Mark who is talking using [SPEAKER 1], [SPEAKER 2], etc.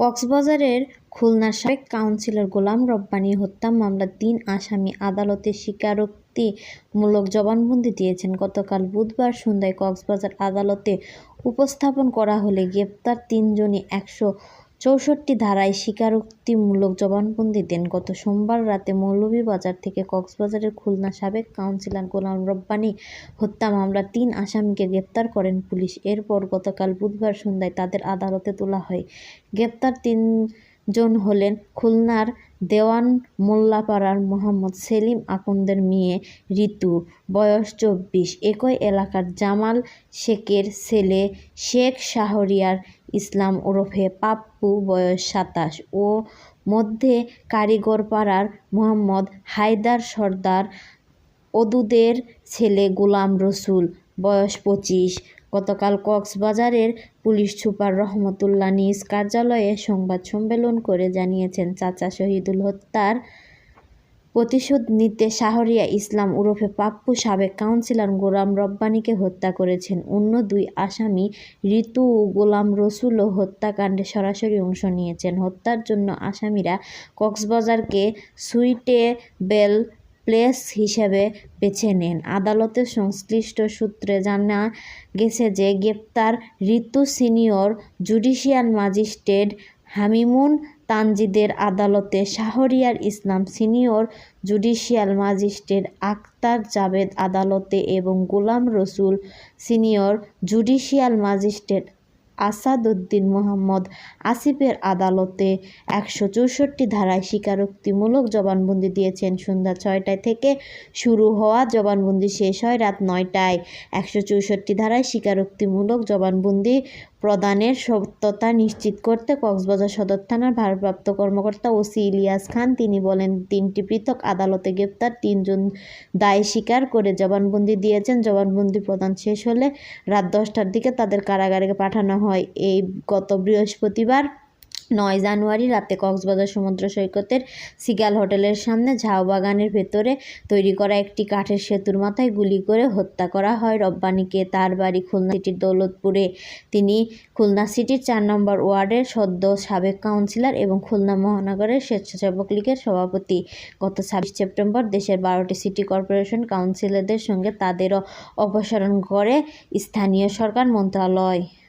[SPEAKER 1] কক্সবাজারের খুলনা সাবেক কাউন্সিলর গোলাম রব্বানি হত্যা মামলার তিন আসামি আদালতে স্বীকারোক্তিমূলক জবানবন্দি দিয়েছেন গতকাল বুধবার সন্ধ্যায় কক্সবাজার আদালতে উপস্থাপন করা হলে গ্রেপ্তার তিনজনই একশো চৌষট্টি ধারায় স্বীকারোক্তিমূলক জবানবন্দি দেন গত সোমবার রাতে মৌলভীবাজার থেকে কক্সবাজারের খুলনা সাবেক কাউন্সিলর গোলাম রব্বানি হত্যা মামলার তিন আসামিকে গ্রেপ্তার করেন পুলিশ এরপর গতকাল বুধবার সন্ধ্যায় তাদের আদালতে তোলা হয় গ্রেপ্তার তিন জন হলেন খুলনার দেওয়ান মোল্লাপাড়ার মোহাম্মদ সেলিম আকন্দের মেয়ে ঋতু বয়স চব্বিশ একই এলাকার জামাল শেখের ছেলে শেখ শাহরিয়ার ইসলাম ওরফে পাপ্পু বয়স সাতাশ ও মধ্যে কারিগরপাড়ার মোহাম্মদ হায়দার সর্দার অদুদের ছেলে গোলাম রসুল বয়স পঁচিশ গতকাল কক্সবাজারের পুলিশ সুপার রহমতুল্লাহ নিজ কার্যালয়ে সংবাদ সম্মেলন করে জানিয়েছেন চাচা শহীদুল হত্যার প্রতিশোধ নিতে শাহরিয়া ইসলাম ওরফে পাপ্পু সাবেক কাউন্সিলর গোলাম রব্বানিকে হত্যা করেছেন অন্য দুই আসামি ঋতু ও গোলাম রসুলও হত্যাকাণ্ডে সরাসরি অংশ নিয়েছেন হত্যার জন্য আসামিরা কক্সবাজারকে সুইটে বেল প্লেস হিসেবে বেছে নেন আদালতের সংশ্লিষ্ট সূত্রে জানা গেছে যে গ্রেপ্তার Ritu senior judicial magistrate Hamimun তানজিদের আদালতে Shahriar Islam senior judicial magistrate Akhtar Javed আদালতে এবং Golam Rasul senior judicial magistrate Asaduddin Mohammad আসিফের আদালতে একশো চৌষট্টি ধারায় স্বীকারোক্তিমূলক জবানবন্দি দিয়েছেন সন্ধ্যা ছয়টায় থেকে শুরু হওয়া জবানবন্দি শেষ হয় রাত নয়টায় একশো চৌষট্টি ধারায় স্বীকারোক্তিমূলক জবানবন্দি প্রদানের সত্যতা নিশ্চিত করতে কক্সবাজার সদর থানার ভারপ্রাপ্ত কর্মকর্তা ওসি ইলিয়াস খান তিনি বলেন তিনটি পৃথক আদালতে গ্রেপ্তার তিনজন দায় স্বীকার করে জবানবন্দি দিয়েছেন জবানবন্দি প্রদান শেষ হলে রাত দশটার দিকে তাদের কারাগারে পাঠানো হয় এই গত বৃহস্পতিবার নয় জানুয়ারি রাতে কক্সবাজার সমুদ্র সৈকতের সিগাল হোটেলের সামনে ঝাউবাগানের ভেতরে তৈরি করা একটি কাঠের সেতুর মাথায় গুলি করে হত্যা করা হয় রব্বানিকে তার বাড়ি খুলনা সিটির দৌলতপুরে তিনি খুলনা সিটির চার নম্বর ওয়ার্ডের সদ্য সাবেক কাউন্সিলর এবং খুলনা মহানগরের স্বেচ্ছাসেবক লীগের সভাপতি গত ছাব্বিশ সেপ্টেম্বর দেশের বারোটি সিটি কর্পোরেশন কাউন্সিলরদের সঙ্গে তাদেরও অপসারণ করে স্থানীয় সরকার মন্ত্রণালয়